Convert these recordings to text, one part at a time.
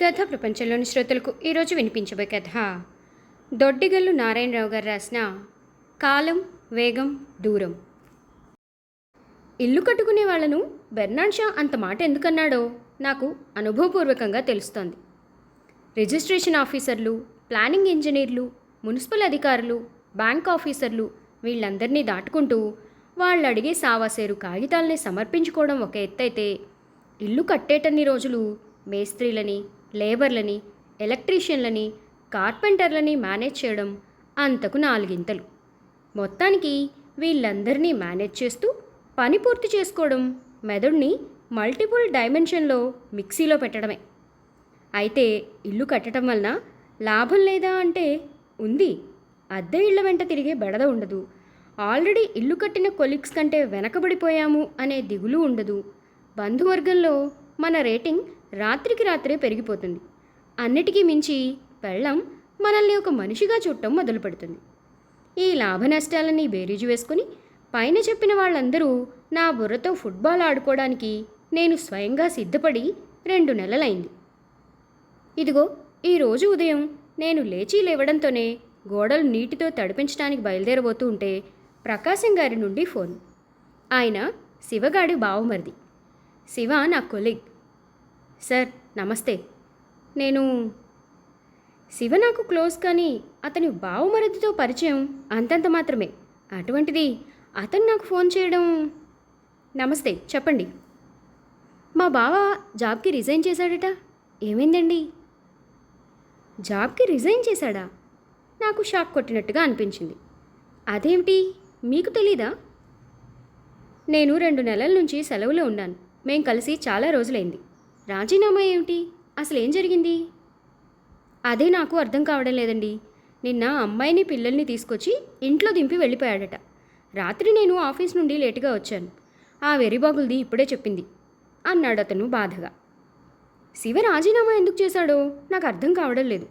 కథ ప్రపంచంలోని శ్రోతలకు ఈరోజు వినిపించబోయే కథ. దొడ్డిగల్లు నారాయణరావు గారు రాసిన కాలం వేగం దూరం ఇల్లు కట్టుకునే వాళ్ళను బెర్నాడ్ షా అంత మాట ఎందుకన్నాడో నాకు అనుభవపూర్వకంగా తెలుస్తోంది. రిజిస్ట్రేషన్ ఆఫీసర్లు ప్లానింగ్ ఇంజనీర్లు మున్సిపల్ అధికారులు బ్యాంక్ ఆఫీసర్లు వీళ్ళందరినీ దాటుకుంటూ వాళ్ళు అడిగే సావాసేరు కాగితాలని సమర్పించుకోవడం ఒక ఎత్తైతే ఇల్లు కట్టేటన్ని రోజులు మేస్త్రీలని లేబర్లని ఎలక్ట్రీషియన్లని కార్పెంటర్లని మేనేజ్ చేయడం అంతకు నాలుగింతలు. మొత్తానికి వీళ్ళందరినీ మేనేజ్ చేస్తూ పని పూర్తి చేసుకోవడం మెదడుని మల్టిపుల్ డైమెన్షన్లో మిక్సీలో పెట్టడమే. అయితే ఇల్లు కట్టడం వలన లాభం లేదా అంటే ఉంది. అద్దె ఇళ్ళ వెంట తిరిగే బెడద ఉండదు. ఆల్రెడీ ఇల్లు కట్టిన కొలీగ్స్ కంటే వెనకబడిపోయాము అనే దిగులు ఉండదు. బంధువర్గంలో మన రేటింగ్ రాత్రికి రాత్రే పెరిగిపోతుంది. అన్నిటికీ మించి పెళ్ళం మనల్ని ఒక మనిషిగా చూడటం మొదలు పెడుతుంది ఈ లాభ నష్టాలని బేరీజు వేసుకుని పైన చెప్పిన వాళ్ళందరూ నా బుర్రతో ఫుట్బాల్ ఆడుకోవడానికి నేను స్వయంగా సిద్ధపడి రెండు నెలలైంది. ఇదిగో ఈరోజు ఉదయం నేను లేచి లేవడంతోనే గోడలు నీటితో తడిపించడానికి బయలుదేరబోతూ ఉంటే ప్రకాశం గారి నుండి ఫోన్. ఆయన శివగాడి బావమరిది. శివ నా కొలిగ్. సార్ నమస్తే. నేను శివ నాకు క్లోజ్ కానీ అతని బావమరిదితో పరిచయం అంతంత మాత్రమే. అటువంటిది అతను నాకు ఫోన్ చేయడం నమస్తే చెప్పండి. మా బావ జాబ్కి రిజైన్ చేశాడట. ఏమైందండి? జాబ్కి రిజైన్ చేశాడా? నాకు షాక్ కొట్టినట్టుగా అనిపించింది. అదేమిటి? మీకు తెలీదా? నేను రెండు నెలల నుంచి సెలవులో ఉన్నాను. మేం కలిసి చాలా రోజులైంది. రాజీనామా ఏమిటి? అసలు ఏం జరిగింది? అదే నాకు అర్థం కావడం లేదండి. నిన్న అమ్మాయిని పిల్లల్ని తీసుకొచ్చి ఇంట్లో దింపి వెళ్ళిపోయాడట. రాత్రి నేను ఆఫీస్ నుండి లేటుగా వచ్చాను. ఆ వెరిబాగులది ఇప్పుడే చెప్పింది. అన్నాడు అతను బాధగా. శివ రాజీనామా ఎందుకు చేశాడో నాకు అర్థం కావడం లేదు.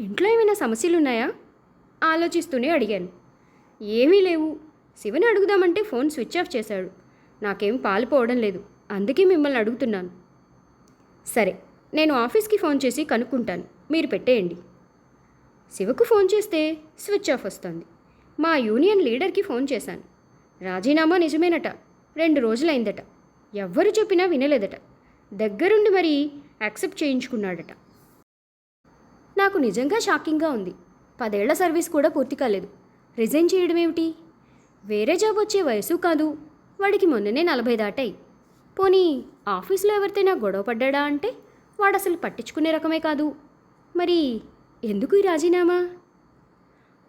ఇంట్లో ఏమైనా సమస్యలు ఉన్నాయా ఆలోచిస్తూనే అడిగాను. ఏమీ లేవు. శివని అడుగుదామంటే ఫోన్ స్విచ్ ఆఫ్ చేశాడు. నాకేం పాలుపోవడం లేదు. అందుకే మిమ్మల్ని అడుగుతున్నాను. సరే నేను ఆఫీస్కి ఫోన్ చేసి కనుక్కుంటాను. మీరు పెట్టేయండి. శివకు ఫోన్ చేస్తే స్విచ్ ఆఫ్ వస్తుంది. మా యూనియన్ లీడర్కి ఫోన్ చేశాను. రాజీనామా నిజమేనట. రెండు రోజులైందట. ఎవ్వరు చెప్పినా వినలేదట. దగ్గరుండి మరీ యాక్సెప్ట్ చేయించుకున్నాడట. నాకు నిజంగా షాకింగ్గా ఉంది. పదేళ్ళ సర్వీస్ కూడా పూర్తి కాలేదు. రిజైన్ చేయడం ఏమిటి వేరే జాబ్ వచ్చే వయసు కాదు. వాడికి మొన్ననే నలభై దాటాయి. పోనీ ఆఫీస్లో ఎవరితేనా గొడవ పడ్డాడా అంటే వాడు అసలు పట్టించుకునే రకమే కాదు. మరి ఎందుకు ఈ రాజీనామా?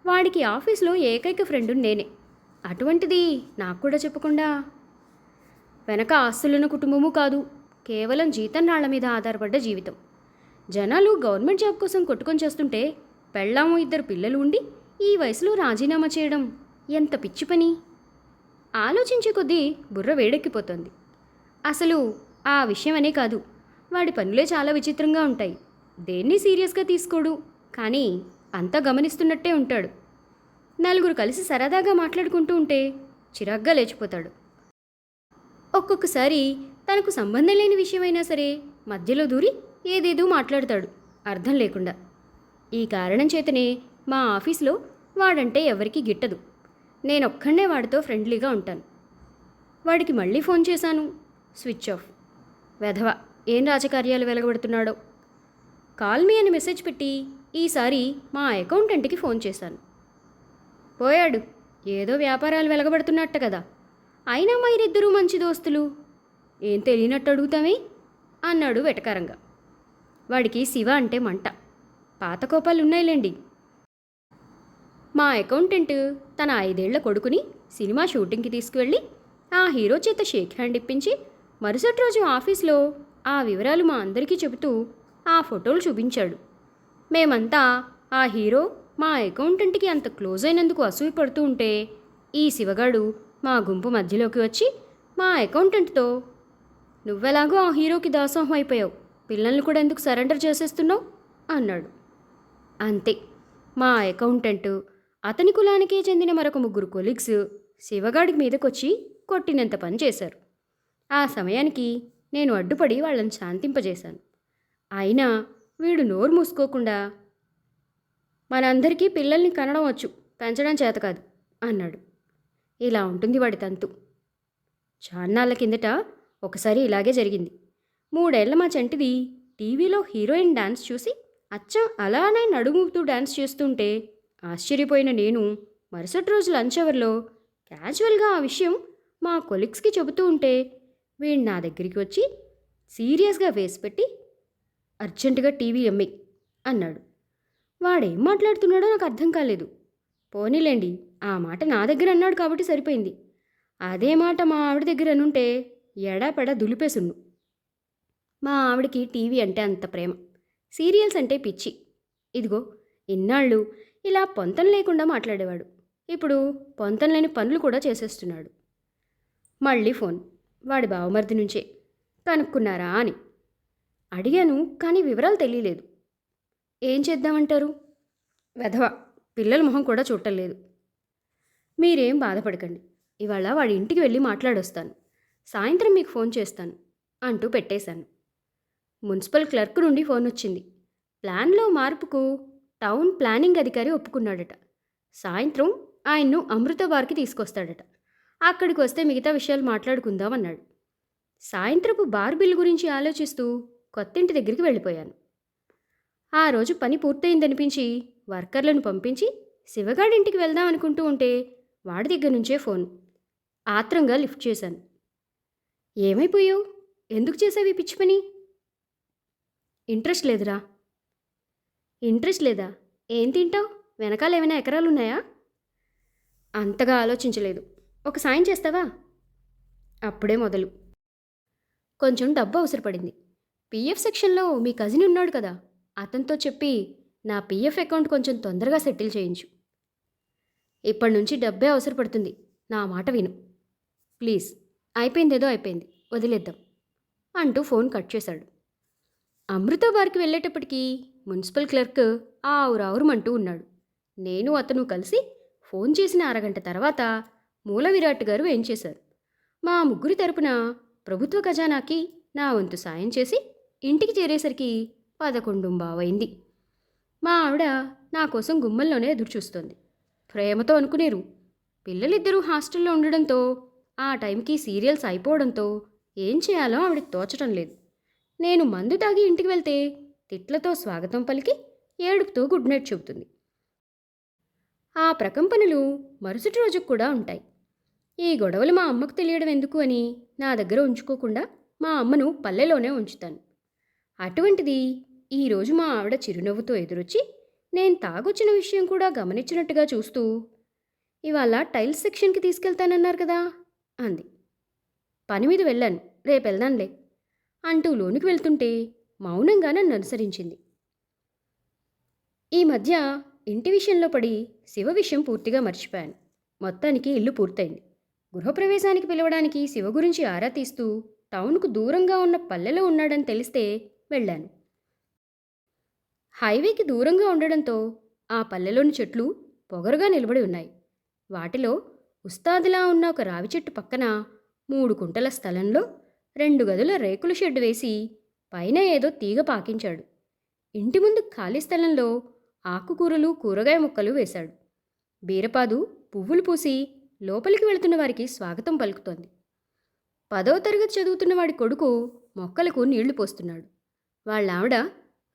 వాడికి ఆఫీస్లో ఏకైక ఫ్రెండు నేనే. అటువంటిది నాకు కూడా చెప్పకుండా. వెనక ఆస్తులున్న కుటుంబము కాదు కేవలం జీతం నాళ్ళ మీద ఆధారపడ్డ జీవితం. జనాలు గవర్నమెంట్ జాబ్ కోసం కొట్టుకొని చేస్తుంటే పెళ్ళాము ఇద్దరు పిల్లలు ఉండి ఈ వయసులో రాజీనామా చేయడం ఎంత పిచ్చి పని? ఆలోచించే కొద్దీ బుర్ర వేడెక్కిపోతుంది. అసలు ఆ విషయం అనే కాదు. వాడి పనులే చాలా విచిత్రంగా ఉంటాయి. దేన్ని సీరియస్గా తీసుకోడు? కానీ అంతా గమనిస్తున్నట్టే ఉంటాడు. నలుగురు కలిసి సరదాగా మాట్లాడుకుంటూ ఉంటే చిరాగ్గా లేచిపోతాడు. ఒక్కొక్కసారి తనకు సంబంధం లేని విషయమైనా సరే మధ్యలో దూరి ఏదేదో మాట్లాడతాడు అర్థం లేకుండా. ఈ కారణం చేతనే మా ఆఫీస్లో వాడంటే ఎవరికీ గిట్టదు. నేనొక్కడే వాడితో ఫ్రెండ్లీగా ఉంటాను. వాడికి మళ్ళీ ఫోన్ చేశాను. స్విచ్ ఆఫ్ వెధవ ఏం రాజకార్యాలు వెలగబడుతున్నాడో? కాల్ మీ అని మెసేజ్ పెట్టి ఈసారి మా అకౌంటెంట్కి ఫోన్ చేశాను. పోయాడు ఏదో వ్యాపారాలు వెలగబడుతున్నట్ట కదా. అయినా మీరిద్దరూ మంచి దోస్తులు. ఏం తెలియనట్టు అడుగుతామే? అన్నాడు వెటకారంగా. వాడికి శివ అంటే మంట. పాత కోపాలు ఉన్నాయిలేండి. మా అకౌంటెంట్ తన ఐదేళ్ళ కొడుకుని సినిమా షూటింగ్కి తీసుకువెళ్ళి ఆ హీరో చేత షేక్ హ్యాండ్ ఇప్పించి మరుసటి రోజు ఆఫీస్లో ఆ వివరాలు మా అందరికీ చెబుతూ ఆ ఫోటోలు చూపించాడు. మేమంతా ఆ హీరో మా అకౌంటెంట్కి అంత క్లోజ్ అయినందుకు అసూయ పడుతూ ఉంటే ఈ శివగాడు మా గుంపు మధ్యలోకి వచ్చి మా అకౌంటెంట్తో నువ్వెలాగో ఆ హీరోకి దాసోహం అయిపోయావు. పిల్లల్ని కూడా ఎందుకు సరెండర్ చేసేస్తున్నావు? అన్నాడు. అంతే. మా అకౌంటెంట్ అతని కులానికే చెందిన మరొక ముగ్గురు కొలీగ్స్ శివగాడి మీదకొచ్చి కొట్టినంత పని చేశారు. ఆ సమయానికి నేను అడ్డుపడి వాళ్ళని శాంతింపజేశాను. అయినా వీడు నోరు మూసుకోకుండా మనందరికీ పిల్లల్ని కనడం వచ్చు పెంచడం చేత కాదు అన్నాడు. ఇలా ఉంటుంది వాడి తంతు. చాన్నాళ్ళ కిందట ఒకసారి ఇలాగే జరిగింది. మూడేళ్ళ మా చంటిది టీవీలో హీరోయిన్ డాన్స్ చూసి అచ్చం అలానే నడుముతూ డాన్స్ చేస్తుంటే ఆశ్చర్యపోయిన నేను మరుసటి రోజు లంచ్ అవర్లో క్యాజువల్గా ఆ విషయం మా కొలీగ్స్కి చెబుతూ ఉంటే వీడు నా దగ్గరికి వచ్చి సీరియస్గా వేసి పెట్టి అర్జెంటుగా టీవీ ఎమ్మి అన్నాడు. వాడేం మాట్లాడుతున్నాడో నాకు అర్థం కాలేదు. పోనీలేండి ఆ మాట నా దగ్గర అన్నాడు కాబట్టి సరిపోయింది. అదే మాట మా ఆవిడ దగ్గర అనుంటే ఎడాపెడా దులిపేసున్ను మా ఆవిడకి టీవీ అంటే అంత ప్రేమ. సీరియల్స్ అంటే పిచ్చి. ఇదిగో ఇన్నాళ్ళు ఇలా పొంతం లేకుండా మాట్లాడేవాడు. ఇప్పుడు పొంతం లేని పనులు కూడా చేసేస్తున్నాడు. మళ్ళీ ఫోన్. వాడి బావమరిది నుంచే. కనుక్కున్నారా అని. అడిగాను కానీ వివరాలు తెలియలేదు. ఏం చేద్దామంటారు? వెధవ పిల్లల మొహం కూడా చూడటం మీరేం బాధపడకండి. ఇవాళ వాడి ఇంటికి వెళ్ళి మాట్లాడొస్తాను. సాయంత్రం మీకు ఫోన్ చేస్తాను అంటూ పెట్టేశాను. మున్సిపల్ క్లర్క్ నుండి ఫోన్ వచ్చింది. ప్లాన్లో మార్పుకు టౌన్ ప్లానింగ్ అధికారి ఒప్పుకున్నాడట. సాయంత్రం ఆయన్ను అమృత బార్కి తీసుకొస్తాడట. అక్కడికి వస్తే మిగతా విషయాలు మాట్లాడుకుందాం అన్నాడు. సాయంత్రపు బార్ బిల్ గురించి ఆలోచిస్తూ కొత్తింటి దగ్గరికి వెళ్ళిపోయాను. ఆ రోజు పని పూర్తయిందనిపించి వర్కర్లను పంపించి శివగాడింటికి వెళ్దాం అనుకుంటూ ఉంటే వాడి దగ్గర నుంచే ఫోన్. ఆత్రంగా లిఫ్ట్ చేశాను. ఏమైపోయావు? ఎందుకు చేసావి పిచ్చి పని? ఇంట్రెస్ట్ లేదురా. ఇంట్రెస్ట్ లేదా? ఏం తింటావు? వెనకాల ఏమైనా ఎకరాలు ఉన్నాయా అంతగా ఆలోచించలేదు. ఒక సాయం చేస్తావా? అప్పుడే మొదలు. కొంచెం డబ్బు అవసరపడింది. పిఎఫ్ సెక్షన్లో మీ కజిన్ ఉన్నాడు కదా అతనితో చెప్పి నా పిఎఫ్ అకౌంట్ కొంచెం తొందరగా సెటిల్ చేయించు. ఇప్పటి నుంచి డబ్బే అవసరపడుతుంది. నా మాట విను. ప్లీజ్ అయిపోయిందేదో అయిపోయింది. వదిలేద్దాం. అంటూ ఫోన్ కట్ చేశాడు. అమృత బార్కి వెళ్ళేటప్పటికీ మున్సిపల్ క్లర్క్ ఆవురావురమంటూ ఉన్నాడు. నేను అతను కలిసి ఫోన్ చేసిన అరగంట తర్వాత మూల విరాట్ గారు ఏం చేశారు? మా ముగ్గురి తరపున ప్రభుత్వ ఖజానాకి నా వంతు సాయం చేసి ఇంటికి చేరేసరికి పదకొండు బావైంది. మా ఆవిడ నా కోసం గుమ్మల్లోనే ఎదురుచూస్తోంది. ప్రేమతో అనుకునేరు. పిల్లలిద్దరూ హాస్టల్లో ఉండడంతో ఆ టైంకి సీరియల్స్ అయిపోవడంతో ఏం చేయాలో ఆవిడకి తోచటం లేదు. నేను మందు తాగి ఇంటికి వెళ్తే తిట్లతో స్వాగతం పలికి ఏడుపుతో గుడ్ నైట్ చెబుతుంది. ఆ ప్రకంపనలు మరుసటి రోజుకు కూడా ఉంటాయి. ఈ గొడవలు మా అమ్మకు తెలియడం ఎందుకు అని నా దగ్గర ఉంచుకోకుండా మా అమ్మను పల్లెలోనే ఉంచుతాను. అటువంటిది ఈరోజు మా ఆవిడ చిరునవ్వుతో ఎదురొచ్చి నేను తాగొచ్చిన విషయం కూడా గమనించినట్టుగా చూస్తూ ఇవాళ టైల్స్ సెక్షన్కి తీసుకెళ్తానన్నారు కదా అంది. పని మీద వెళ్ళాను రేపు వెళ్దాంలే అంటూ లోనికి వెళ్తుంటే మౌనంగా నన్ను అనుసరించింది. ఈ మధ్య ఇంటి విషయంలో పడి శివ విషయం పూర్తిగా మర్చిపోయాను. మొత్తానికి ఇల్లు పూర్తయింది. గృహప్రవేశానికి పిలవడానికి శివ గురించి ఆరా తీస్తూ టౌన్కు దూరంగా ఉన్న పల్లెలో ఉన్నాడని తెలిస్తే వెళ్ళాను. హైవేకి దూరంగా ఉండడంతో ఆ పల్లెలోని చెట్లు పొగరుగా నిలబడి ఉన్నాయి. వాటిలో ఉస్తాదిలా ఉన్న ఒక రావి చెట్టు పక్కన మూడు కుంటల స్థలంలో రెండు గదుల రేకుల షెడ్ వేసి పైన ఏదో తీగ పాకించాడు. ఇంటి ముందు ఖాళీ స్థలంలో ఆకుకూరలు కూరగాయ ముక్కలు వేశాడు. బీరపాదు పువ్వులు పూసి లోపలికి వెళుతున్న వారికి స్వాగతం పలుకుతోంది. పదో తరగతి చదువుతున్న వాడి కొడుకు మొక్కలకు నీళ్ళు పోస్తున్నాడు. వాళ్ళ ఆవిడ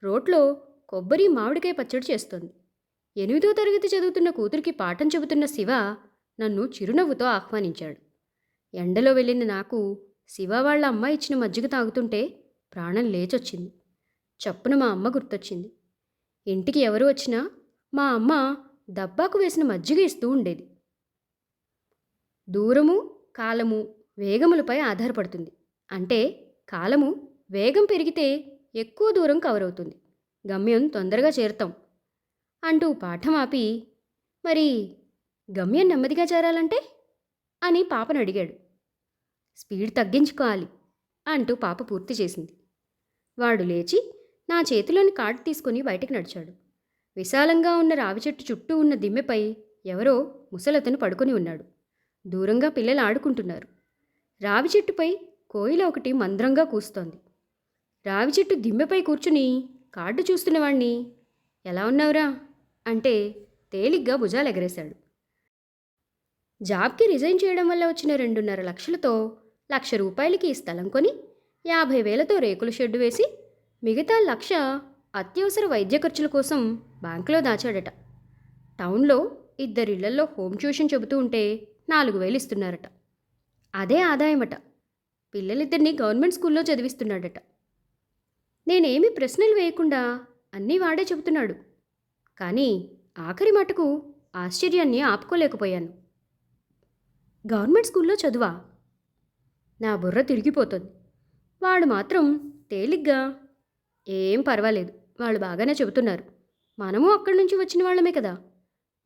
రోట్లో కొబ్బరి మామిడికాయ పచ్చడి చేస్తోంది. ఎనిమిదో తరగతి చదువుతున్న కూతురికి పాఠం చెబుతున్న శివ నన్ను చిరునవ్వుతో ఆహ్వానించాడు. ఎండలో వెళ్ళిన నాకు శివ వాళ్ళ అమ్మ ఇచ్చిన మజ్జిగ తాగుతుంటే ప్రాణం లేచొచ్చింది. చప్పున మా అమ్మ గుర్తొచ్చింది. ఇంటికి ఎవరు వచ్చినా మా అమ్మ దబ్బాకు వేసిన మజ్జిగ ఇస్తూ ఉండేది. దూరము కాలము వేగములపై ఆధారపడుతుంది. అంటే కాలము వేగం పెరిగితే ఎక్కువ దూరం కవర్ అవుతుంది గమ్యం తొందరగా చేరుతాం. అంటూ పాఠం ఆపి మరి గమ్యం నెమ్మదిగా చేరాలంటే? అని పాపను అడిగాడు. స్పీడ్ తగ్గించుకోవాలి అంటూ పాప పూర్తి చేసింది. వాడు లేచి నా చేతిలోని కార్డు తీసుకుని బయటకు నడిచాడు. విశాలంగా ఉన్న రావి చెట్టు చుట్టూ ఉన్న దిమ్మెపై ఎవరో ముసలతను పడుకొని ఉన్నాడు. దూరంగా పిల్లలు ఆడుకుంటున్నారు. రావి చెట్టుపై కోయిల ఒకటి మంద్రంగా కూస్తోంది. రావి చెట్టు దిమ్మెపై కూర్చుని కార్డు చూస్తున్నవాణ్ణి. ఎలా ఉన్నావురా? అంటే తేలిగ్గా భుజాలు ఎగరేశాడు. జాబ్కి రిజైన్ చేయడం వల్ల వచ్చిన రెండున్నర లక్షలతో లక్ష రూపాయలకి ఈ స్థలం కొని యాభై వేలతో రేకుల షెడ్డు వేసి మిగతా లక్ష అత్యవసర వైద్య ఖర్చుల కోసం బ్యాంకులో దాచాడట. టౌన్లో ఇద్దరిళ్ళల్లో హోమ్ ట్యూషన్ చెబుతూ ఉంటే నాలుగు వేలు ఇస్తున్నారట. అదే ఆదాయమట. పిల్లలిద్దరినీ గవర్నమెంట్ స్కూల్లో చదివిస్తున్నాడట. నేనేమి ప్రశ్నలు వేయకుండా అన్నీ వాడే చెబుతున్నాడు. కానీ ఆఖరి మటుకు ఆశ్చర్యాన్ని ఆపుకోలేకపోయాను. గవర్నమెంట్ స్కూల్లో చదువా? నా బుర్ర తిరిగిపోతుంది. వాడు మాత్రం తేలిగ్గా ఏం పర్వాలేదు. వాళ్ళు బాగానే చెబుతున్నారు. మనము అక్కడి నుంచి వచ్చిన వాళ్ళమే కదా.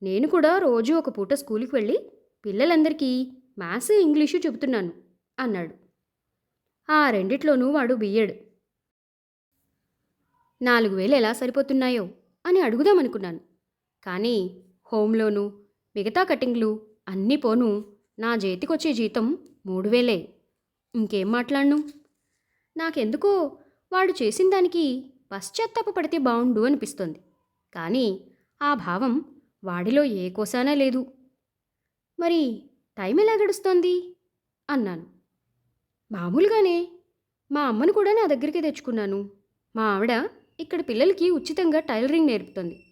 నేను కూడా రోజు ఒక పూట స్కూల్కి వెళ్ళి పిల్లలందరికీ మ్యాథ్స్ ఇంగ్లీషు చెబుతున్నాను అన్నాడు. ఆ రెండిట్లోనూ వాడు బియ్యడు నాలుగు వేలు ఎలా సరిపోతున్నాయో అని అడుగుదామనుకున్నాను. కానీ హోమ్లోనూ మిగతా కటింగ్లు అన్నీ పోను నా చేతికొచ్చే జీతం మూడు వేలే. ఇంకేం మాట్లాడను? నాకెందుకో వాడు చేసిన దానికి పశ్చాత్తాప పడితే బాగుండు అనిపిస్తోంది. కానీ ఆ భావం వాడిలో ఏ కోసానా లేదు. మరి టైం ఎలా గడుస్తోంది? అన్నాను. మామూలుగానే మా అమ్మను కూడా నా దగ్గరికి తెచ్చుకున్నాను. మా ఆవిడ ఇక్కడ పిల్లలకి ఉచితంగా టైలరింగ్ నేర్పుతుంది.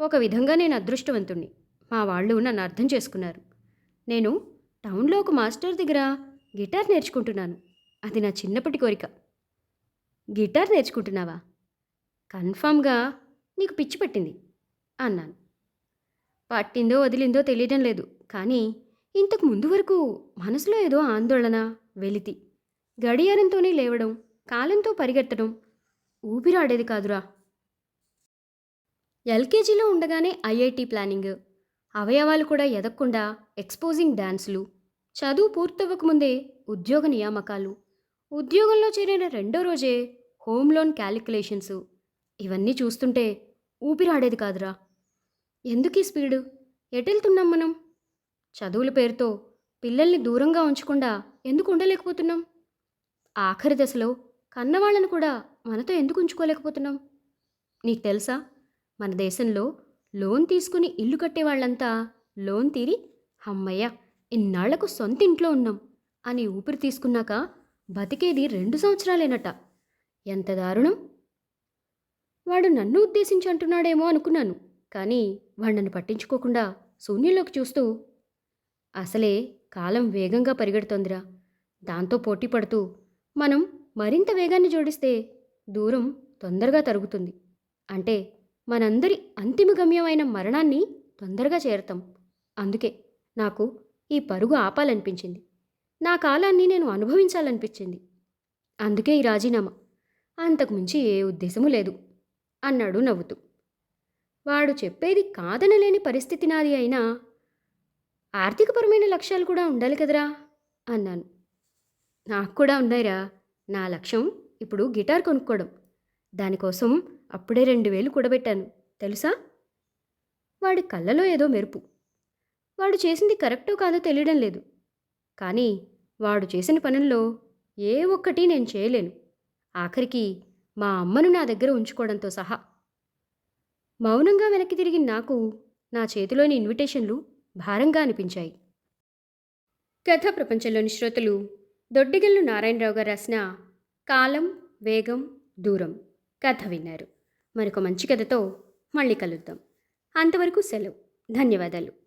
ఒక విధంగా నేను అదృష్టవంతుణ్ణి. మా వాళ్ళు నన్ను అర్థం చేసుకున్నారు. నేను టౌన్లో ఒక మాస్టర్ దగ్గర గిటార్ నేర్చుకుంటున్నాను. అది నా చిన్నప్పటి కోరిక. గిటార్ నేర్చుకుంటున్నావా? కన్ఫామ్గా నీకు పిచ్చి పట్టింది అన్నాను. పట్టిందో వదిలిందో తెలియడం లేదు. కానీ ఇంతకు ముందు వరకు మనసులో ఏదో ఆందోళన వెలితి. గడియారంతోనే లేవడం కాలంతో పరిగెత్తడం ఊపిరాడేది కాదురా. ఎల్కేజీలో ఉండగానే ఐఐటి ప్లానింగ్. అవయవాలు కూడా ఎదగకుండా ఎక్స్పోజింగ్ డాన్సులు. చదువు పూర్తవ్వకముందే ఉద్యోగ నియామకాలు. ఉద్యోగంలో చేరిన రెండో రోజే హోమ్ లోన్ క్యాలిక్యులేషన్స్. ఇవన్నీ చూస్తుంటే ఊపిరాడేది కాదురా. ఎందుకు స్పీడు? ఎటెళ్తున్నాం మనం? చదువుల పేరుతో పిల్లల్ని దూరంగా ఉంచకుండా ఎందుకు ఉండలేకపోతున్నాం? ఆఖరి దశలో కన్నవాళ్ళను కూడా మనతో ఎందుకు ఉంచుకోలేకపోతున్నాం? నీకు తెలుసా? మన దేశంలో లోన్ తీసుకుని ఇల్లు కట్టే వాళ్ళంతా లోన్ తీరి అమ్మయ్య ఇన్నాళ్ళకు సొంత ఇంట్లో ఉన్నాం అని ఊపిరి తీసుకున్నాక బతికేది రెండు సంవత్సరాలేనట. ఎంత దారుణం! వాడు నన్ను ఉద్దేశించి అంటున్నాడేమో అనుకున్నాను కానీ వాణ్ణను పట్టించుకోకుండా శూన్యంలోకి చూస్తూ అసలే కాలం వేగంగా పరిగెడుతోందిరా. దాంతో పోటీ పడుతూ మనం మరింత వేగాన్ని జోడిస్తే దూరం తొందరగా తరుగుతుంది. అంటే మనందరి అంతిమ గమ్యమైన మరణాన్ని తొందరగా చేరతాం. అందుకే నాకు ఈ పరుగు ఆపాలనిపించింది. నా కాలాన్ని నేను అనుభవించాలనిపించింది. అందుకే ఈ రాజీనామా. అంతకుమించి ఏ ఉద్దేశము లేదు అన్నాడు నవ్వుతూ. వాడు చెప్పేది కాదనలేని పరిస్థితి నాది అయినా ఆర్థికపరమైన లక్ష్యాలు కూడా ఉండాలి కదరా? అన్నాను. నాకు కూడా ఉన్నాయిరా. నా లక్ష్యం ఇప్పుడు గిటార్ కొనుక్కోవడం. దానికోసం అప్పుడే రెండు వేలు కూడబెట్టాను. తెలుసా? వాడి కళ్ళలో ఏదో మెరుపు. వాడు చేసింది కరెక్టో కాదో తెలియడం లేదు. కానీ వాడు చేసిన పనుల్లో ఏ ఒక్కటి నేను చేయలేను. ఆఖరికి మా అమ్మను నా దగ్గర ఉంచుకోవడంతో సహా. మౌనంగా వెనక్కి తిరిగి నాకు నా చేతిలోని ఇన్విటేషన్లు భారంగా అనిపించాయి. కథ ప్రపంచంలోని శ్రోతలు దొడ్డిగల్లు నారాయణరావు గారు రాసిన కాలం వేగం దూరం కథ విన్నారు. మరొక మంచి కథతో మళ్ళీ కలుద్దాం. అంతవరకు సెలవు. ధన్యవాదాలు.